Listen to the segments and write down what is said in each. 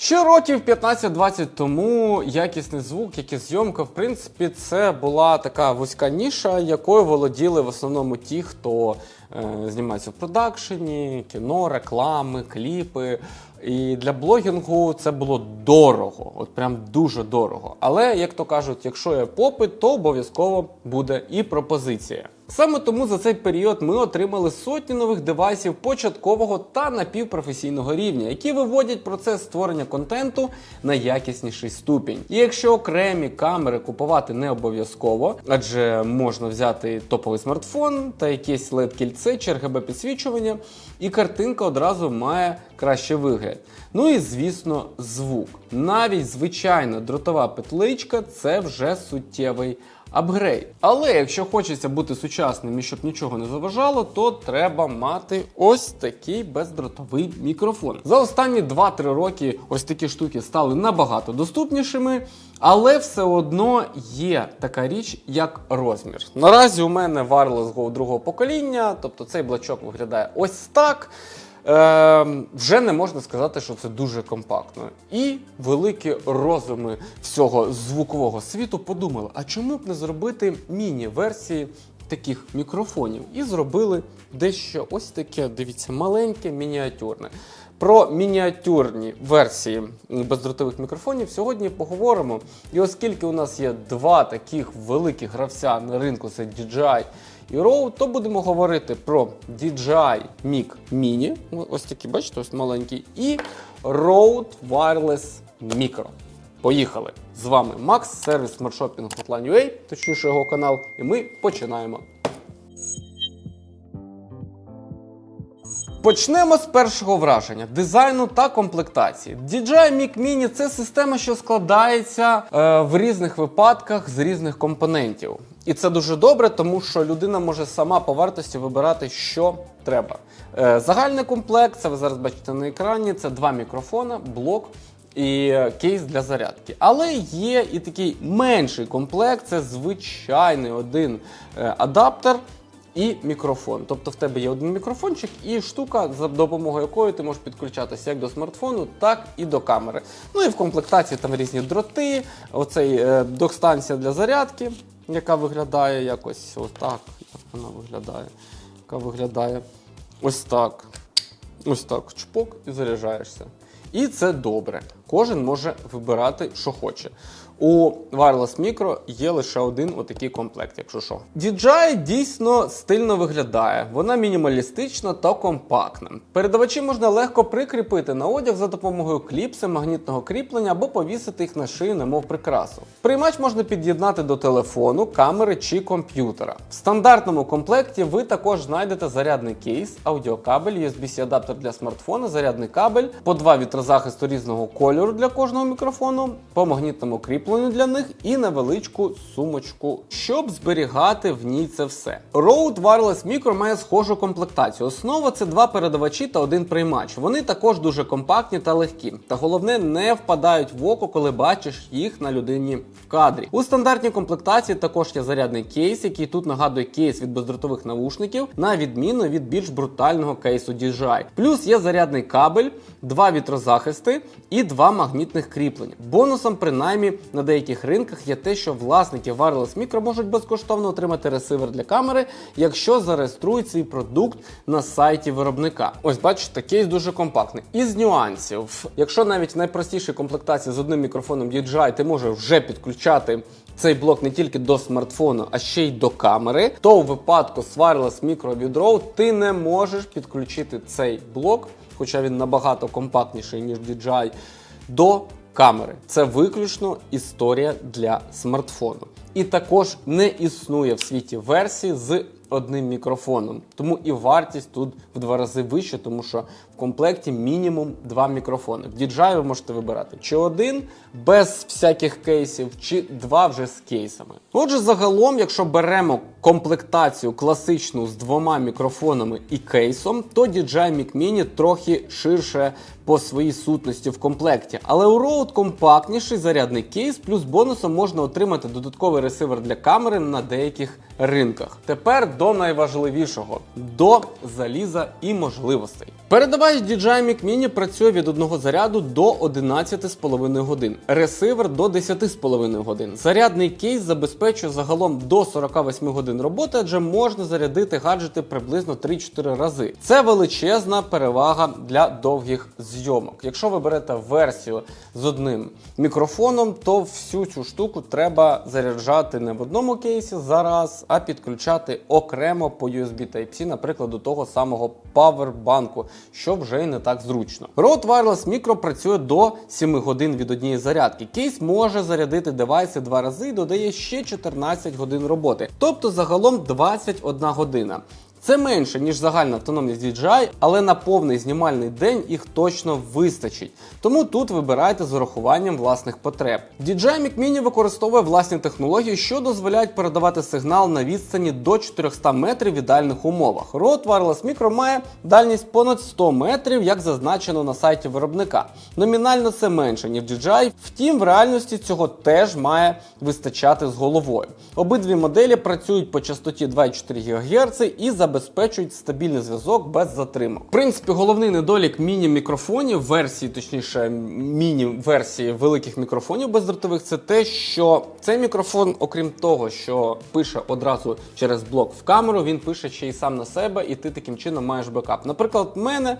Ще років 15-20 тому якісний звук, як зйомка, в принципі, це була така вузька ніша, якою володіли в основному ті, хто е, знімається в продакшені, кіно, реклами, кліпи. І для блогінгу це було дорого, от прям дуже дорого. Але як то кажуть, якщо є попит, то обов'язково буде і пропозиція. Саме тому за цей період ми отримали сотні нових девайсів початкового та напівпрофесійного рівня, які виводять процес створення контенту на якісніший ступінь. І якщо окремі камери купувати не обов'язково, адже можна взяти топовий смартфон та якесь led кільце чи RGB підсвічування, і картинка одразу має кращий вигляд. Ну і звісно, звук. Навіть звичайна дротова петличка це вже суттєвий апгрейд. Але якщо хочеться бути сучасним і щоб нічого не заважало, то треба мати ось такий бездротовий мікрофон. За останні 2-3 роки ось такі штуки стали набагато доступнішими, але все одно є така річ, як розмір. Наразі у мене Wireless Go другого покоління, тобто цей блачок виглядає ось так. Е, вже не можна сказати, що це дуже компактно. І великі розуми всього звукового світу подумали: а чому б не зробити міні-версії таких мікрофонів? І зробили дещо ось таке, дивіться, маленьке, мініатюрне. Про мініатюрні версії бездротових мікрофонів сьогодні поговоримо. І оскільки у нас є два таких великих гравця на ринку, це DJI і Rode, то будемо говорити про DJI Mic Mini, ось такі, бачите, ось маленький, і Rode Wireless Micro. Поїхали! З вами Макс, сервіс смартшопінг Hotline.ua, точніше його канал, і ми починаємо. Почнемо з першого враження дизайну та комплектації. DJI Mic Mini – це система, що складається е, в різних випадках з різних компонентів. І це дуже добре, тому що людина може сама по вартості вибирати, що треба. Е, загальний комплект, це ви зараз бачите на екрані. Це два мікрофона, блок і кейс для зарядки. Але є і такий менший комплект це звичайний один е, адаптер. І мікрофон. Тобто в тебе є один мікрофончик і штука, за допомогою якої ти можеш підключатися як до смартфону, так і до камери. Ну і в комплектації там різні дроти, оцей е, док-станція для зарядки, яка виглядає якось отак. Як вона виглядає? Яка виглядає ось так. Ось так. Чпок і заряджаєшся. І це добре. Кожен може вибирати, що хоче. У Wireless Micro є лише один отакий комплект, якщо що. DJI дійсно стильно виглядає. Вона мінімалістична та компактна. Передавачі можна легко прикріпити на одяг за допомогою кліпси, магнітного кріплення або повісити їх на шию, немов прикрасу. Приймач можна під'єднати до телефону, камери чи комп'ютера. В стандартному комплекті ви також знайдете зарядний кейс, аудіокабель, USB-C адаптер для смартфона, зарядний кабель, по два вітрозахисту різного кольору для кожного мікрофону, по магнітному кріпленню для них і невеличку сумочку, щоб зберігати в ній це все. Rode Wireless Micro має схожу комплектацію. Основа це два передавачі та один приймач. Вони також дуже компактні та легкі. Та головне не впадають в око, коли бачиш їх на людині в кадрі. У стандартній комплектації також є зарядний кейс, який тут нагадує кейс від бездротових навушників, на відміну від більш брутального кейсу DJI. Плюс є зарядний кабель, два вітрозахисти і два магнітних кріплення. Бонусом, принаймні, на деяких ринках є те, що власники Wireless Micro можуть безкоштовно отримати ресивер для камери, якщо зареєструють свій продукт на сайті виробника. Ось бачите, кейс дуже компактний. Із нюансів, якщо навіть в найпростішій комплектації з одним мікрофоном DJI ти можеш вже підключати. Цей блок не тільки до смартфону, а ще й до камери, то у випадку з Wireless Micro Rode ти не можеш підключити цей блок, хоча він набагато компактніший, ніж DJI, до камери. Це виключно історія для смартфону. І також не існує в світі версії з одним мікрофоном. Тому і вартість тут в два рази вища, тому що в комплекті мінімум два мікрофони. В DJI ви можете вибирати чи один без всяких кейсів, чи два вже з кейсами. Отже, загалом, якщо беремо комплектацію класичну з двома мікрофонами і кейсом, то DJI Mic Mini трохи ширше по своїй сутності в комплекті. Але у Rode компактніший зарядний кейс, плюс бонусом можна отримати додатковий ресивер для камери на деяких ринках. Тепер до найважливішого до заліза і можливостей. Передавач DJI Mic Mini працює від одного заряду до 11,5 годин, ресивер до 10,5 годин. Зарядний кейс забезпечує загалом до 48 годин роботи, адже можна зарядити гаджети приблизно 3-4 рази. Це величезна перевага для довгих зйомок. Якщо ви берете версію з одним мікрофоном, то всю цю штуку треба заряджати не в одному кейсі зараз, а підключати окремо по USB Type-C, наприклад, до того самого павербанку, що вже й не так зручно. Rode Wireless Micro працює до 7 годин від однієї зарядки. Кейс може зарядити девайси два рази і додає ще 14 годин роботи, тобто загалом 21 година. Це менше, ніж загальна автономність DJI, але на повний знімальний день їх точно вистачить. Тому тут вибирайте з урахуванням власних потреб. DJI Mic Mini використовує власні технології, що дозволяють передавати сигнал на відстані до 400 метрів в ідеальних умовах. Rode Wireless Micro має дальність понад 100 метрів, як зазначено на сайті виробника. Номінально це менше, ніж DJI, втім, в реальності цього теж має вистачати з головою. Обидві моделі працюють по частоті 2,4 ГГц і забезпечують стабільний зв'язок без затримок. В принципі, головний недолік міні-мікрофонів, версії, точніше, міні-версії великих мікрофонів бездротових, це те, що цей мікрофон, окрім того, що пише одразу через блок в камеру, він пише ще й сам на себе, і ти таким чином маєш бекап. Наприклад, в мене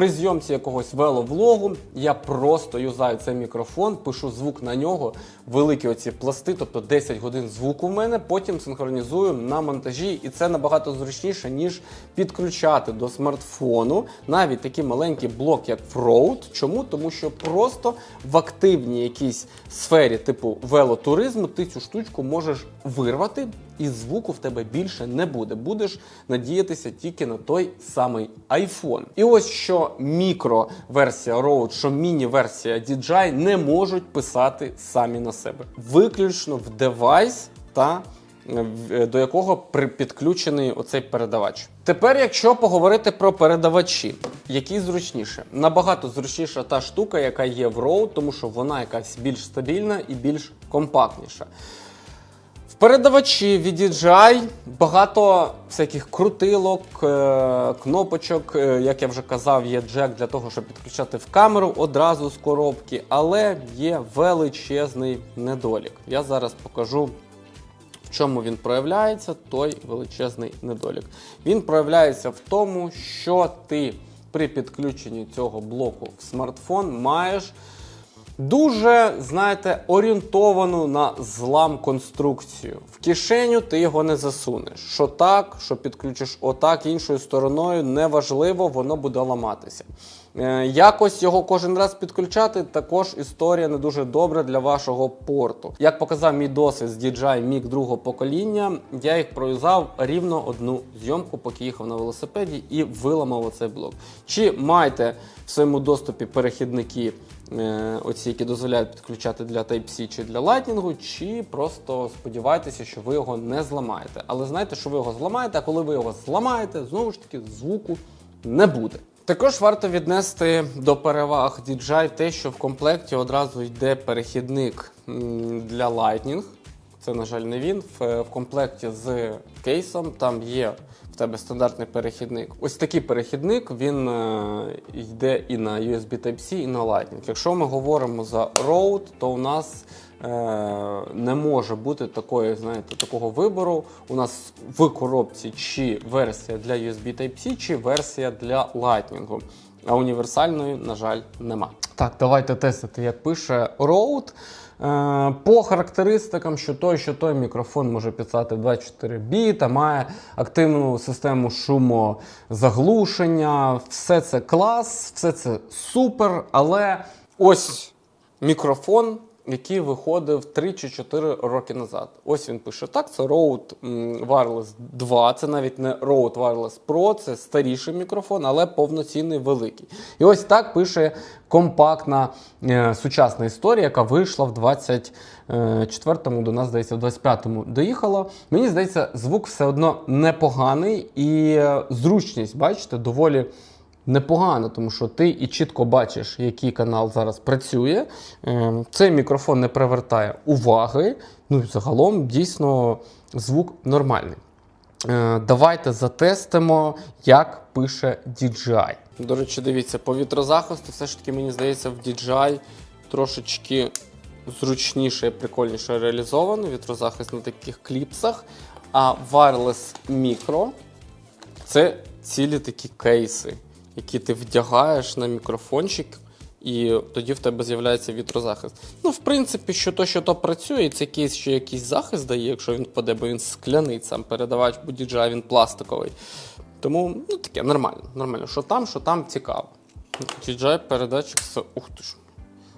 при зйомці якогось веловлогу я просто юзаю цей мікрофон, пишу звук на нього, великі оці пласти, тобто 10 годин звуку в мене, потім синхронізую на монтажі, і це набагато зручніше, ніж підключати до смартфону навіть такий маленький блок, як в Чому? Тому що просто в активній якійсь сфері, типу велотуризму, ти цю штучку можеш вирвати, і звуку в тебе більше не буде. Будеш надіятися тільки на той самий iPhone. І ось що мікро-версія Rode, що міні-версія DJI не можуть писати самі на себе. Виключно в девайс та е, до якого підключений оцей передавач. Тепер, якщо поговорити про передавачі, які зручніше, набагато зручніша та штука, яка є в Rode, тому що вона якась більш стабільна і більш компактніша. Передавачі від DJI багато всяких крутилок, е, кнопочок. Е, Як я вже казав, є джек для того, щоб підключати в камеру одразу з коробки, але є величезний недолік. Я зараз покажу. В чому він проявляється, той величезний недолік. Він проявляється в тому, що ти при підключенні цього блоку в смартфон маєш дуже, знаєте, орієнтовану на злам конструкцію. В кишеню ти його не засунеш. Що так, що підключиш отак, іншою стороною, неважливо, воно буде ламатися. Е, Якось його кожен раз підключати, також історія не дуже добра для вашого порту. Як показав мій досвід з DJI Mic другого покоління, я їх проюзав рівно одну зйомку, поки їхав на велосипеді і виламав оцей блок. Чи маєте в своєму доступі перехідники? Е, Оці, які дозволяють підключати для Type-C чи для Lightning, чи просто сподівайтеся, що ви його не зламаєте. Але знайте, що ви його зламаєте, а коли ви його зламаєте, знову ж таки звуку не буде. Також варто віднести до переваг DJI те, що в комплекті одразу йде перехідник для Lightning. Це, на жаль, не він. В, комплекті з кейсом там є тебе стандартний перехідник. Ось такий перехідник він е, йде і на USB Type-C, і на Lightning. Якщо ми говоримо за Rode, то у нас е, не може бути такої, знаєте, такого вибору. У нас в коробці чи версія для USB Type-C, чи версія для Lightning. А універсальної, на жаль, нема. Так, давайте тестити, як пише Rode. Е, По характеристикам, що той, що той мікрофон може писати 24 біта, має активну систему шумозаглушення, все це клас, все це супер, але ось мікрофон який виходив 3 чи 4 роки назад. Ось він пише так: це Rode Wireless 2, це навіть не Rode Wireless Pro, це старіший мікрофон, але повноцінний великий. І ось так пише компактна е, сучасна історія, яка вийшла в 24-му, до нас здається, в 25-му доїхала. Мені здається, звук все одно непоганий і е, зручність, бачите, доволі непогано, тому що ти і чітко бачиш, який канал зараз працює. Е, Цей мікрофон не привертає уваги. Ну і загалом дійсно звук нормальний. Е, Давайте затестимо, як пише DJI. До речі, дивіться, по вітрозахисту все ж таки, мені здається, в DJI трошечки зручніше і прикольніше реалізовано. Вітрозахист на таких кліпсах. А Wireless Micro це цілі такі кейси, які ти вдягаєш на мікрофончик, і тоді в тебе з'являється вітрозахист. Ну, в принципі, що то, що то працює, і цей кейс ще якийсь захист дає, якщо він впаде, бо він скляний сам передавач, DJI він пластиковий. Тому ну, таке нормально. нормально. Що там, що там цікаво. DJI передатчик все. Ух ти ж.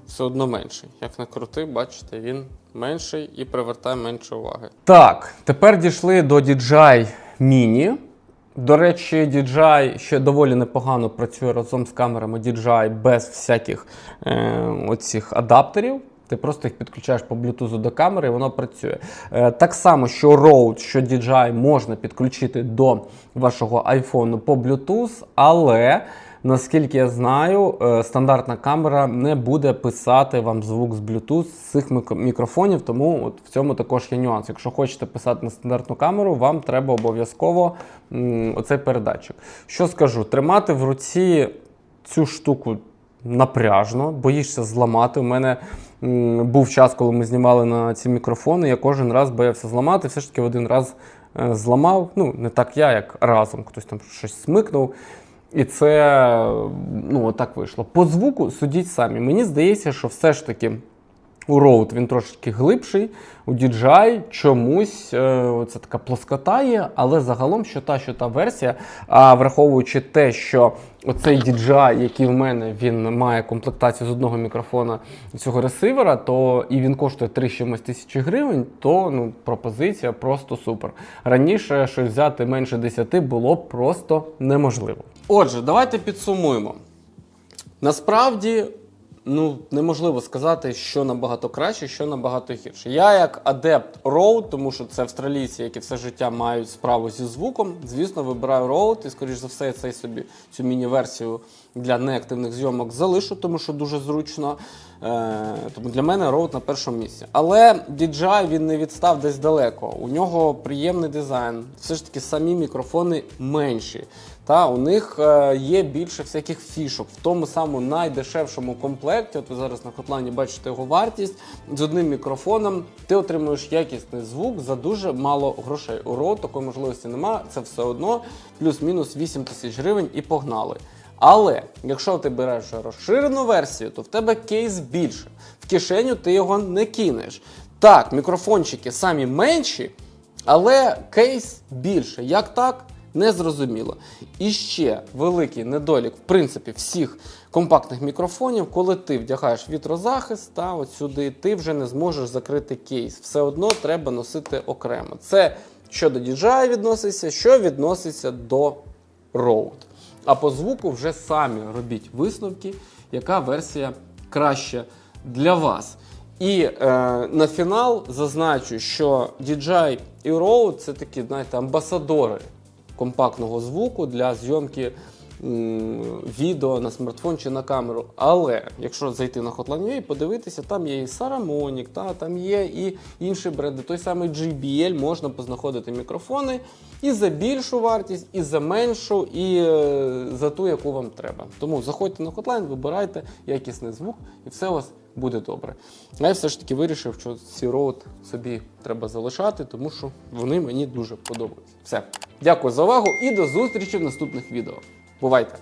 Все одно менший. Як не крути, бачите, він менший і привертає менше уваги. Так, тепер дійшли до DJI Mini. До речі, DJI ще доволі непогано працює разом з камерами DJI без всяких е, оцих адаптерів. Ти просто їх підключаєш по Bluetooth до камери, і воно працює. Е, так само, що Rode, що DJI можна підключити до вашого iPhone по Bluetooth, але наскільки я знаю, е, стандартна камера не буде писати вам звук з Bluetooth з цих мікрофонів, тому от в цьому також є нюанс. Якщо хочете писати на стандартну камеру, вам треба обов'язково оцей передатчик. Що скажу, тримати в руці цю штуку напряжно, боїшся зламати. У мене був час, коли ми знімали на ці мікрофони. Я кожен раз боявся зламати. Все ж таки один раз е, зламав. Ну, не так я, як разом. Хтось там щось смикнув. І це ну, отак вийшло. По звуку судіть самі. Мені здається, що все ж таки у Rode він трошки глибший, у DJI чомусь е, це така плоскота є, але загалом що та, що та версія. А враховуючи те, що оцей DJI, який в мене, він має комплектацію з одного мікрофона цього ресивера, то і він коштує 3 з чимось тисячі гривень, то ну, пропозиція просто супер. Раніше щось взяти менше 10 було просто неможливо. Отже, давайте підсумуємо. Насправді, ну неможливо сказати, що набагато краще, що набагато гірше. Я як адепт Rode, тому що це австралійці, які все життя мають справу зі звуком. Звісно, вибираю Rode і, скоріш за все, цей собі цю міні-версію для неактивних зйомок залишу, тому що дуже зручно. Е, тому для мене Rode на першому місці. Але DJI він не відстав десь далеко. У нього приємний дизайн. Все ж таки самі мікрофони менші. Та у них е, є більше всяких фішок в тому самому найдешевшому комплекті. От ви зараз на Котлані бачите його вартість. З одним мікрофоном ти отримуєш якісний звук за дуже мало грошей. У Rode такої можливості немає. Це все одно плюс-мінус 8 тисяч гривень і погнали. Але якщо ти береш розширену версію, то в тебе кейс більше. В кишеню ти його не кинеш. Так, мікрофончики самі менші, але кейс більше. Як так? Незрозуміло. І ще великий недолік, в принципі, всіх компактних мікрофонів, коли ти вдягаєш вітрозахист, та от сюди ти вже не зможеш закрити кейс. Все одно треба носити окремо. Це що до DJI відноситься, що відноситься до Rode. А по звуку вже самі робіть висновки, яка версія краща для вас. І е, на фінал зазначу, що DJI і Rode це такі, знаєте, амбасадори компактного звуку для зйомки відео на смартфон чи на камеру. Але якщо зайти на Hotline.ua і подивитися, там є і Saramonic, та, там є і інші бренди. Той самий JBL можна познаходити мікрофони і за більшу вартість, і за меншу, і е, за ту, яку вам треба. Тому заходьте на Hotline, вибирайте якісний звук, і все у вас буде добре. А я все ж таки вирішив, що ці роут собі треба залишати, тому що вони мені дуже подобаються. Все. Дякую за увагу і до зустрічі в наступних відео. Бувайте!